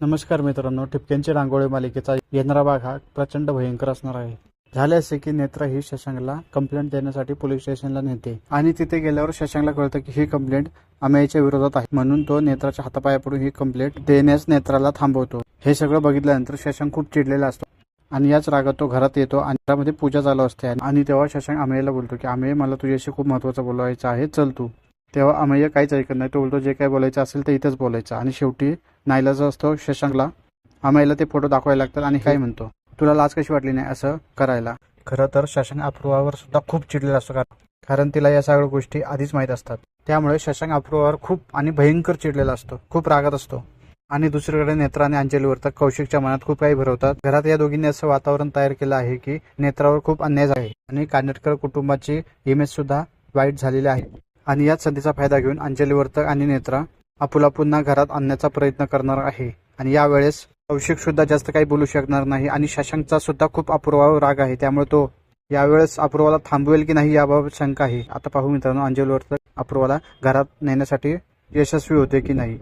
नमस्कार मित्रांनो ठिपक्यांची रांगोळी मालिकेचा येणारा भाग हा प्रचंड भयंकर असणार आहे. झाले असे की नेत्रा ही शशांकला कंप्लेंट देण्यासाठी पोलीस स्टेशनला नेते आणि तिथे गेल्यावर शशांकला कळतं की ही कंप्लेंट अमेयच्या विरोधात आहे. म्हणून तो नेत्राच्या हातापाया पडून ही कंप्लेंट देण्यास नेत्राला थांबवतो. हे सगळं बघितल्यानंतर शशांक खूप चिडलेला असतो आणि याच रागात तो घरात येतो आणि घरामध्ये पूजा चालू असते आणि तेव्हा शशांक अमेयला बोलतो की अमेय मला तुझ्याशी खूप महत्वाचं बोलायचं आहे. चल तू. तेव्हा अमेय काहीच ऐकत नाही. तो बोलतो जे काही बोलायचं असेल ते इथेच बोलायचं. आणि शेवटी नाईलाचा असतो शशांकला अमेयला ते फोटो दाखवायला लागतात आणि काय म्हणतो? तुला लाज कशी वाटली नाही असं करायला? खरं तर शशांक अप्रुवावर सुद्धा खूप चिडलेला असतो कारण- तिला या सगळ्या गोष्टी आधीच माहीत असतात. त्यामुळे शशांक अप्रुवावर खूप आणि भयंकर चिडलेला असतो खूप रागात असतो. आणि दुसरीकडे नेत्रा आणि अंजलीवर तर कौशिकच्या मनात खूप काही भरवतात. घरात या दोघींनी असं वातावरण तयार केलं आहे की नेत्रावर खूप अन्याय आहे आणि कानेटकर कुटुंबाची इमेज सुद्धा वाईट झालेली आहे. आणि याच संधीचा फायदा घेऊन अंजली वर्तक आणि नेत्रा अपुला पुन्हा घरात आणण्याचा प्रयत्न करणार आहे. आणि यावेळेस कौशिक सुद्धा जास्त काही बोलू शकणार नाही आणि शशांकचा सुद्धा खूप अपूर्वा राग आहे. त्यामुळे तो यावेळेस अपूर्वाला थांबवेल की नाही याबाबत शंका आहे. आता पाहू मित्रांनो अंजली वर्तक अपूर्वाला घरात नेण्यासाठी यशस्वी होते की नाही.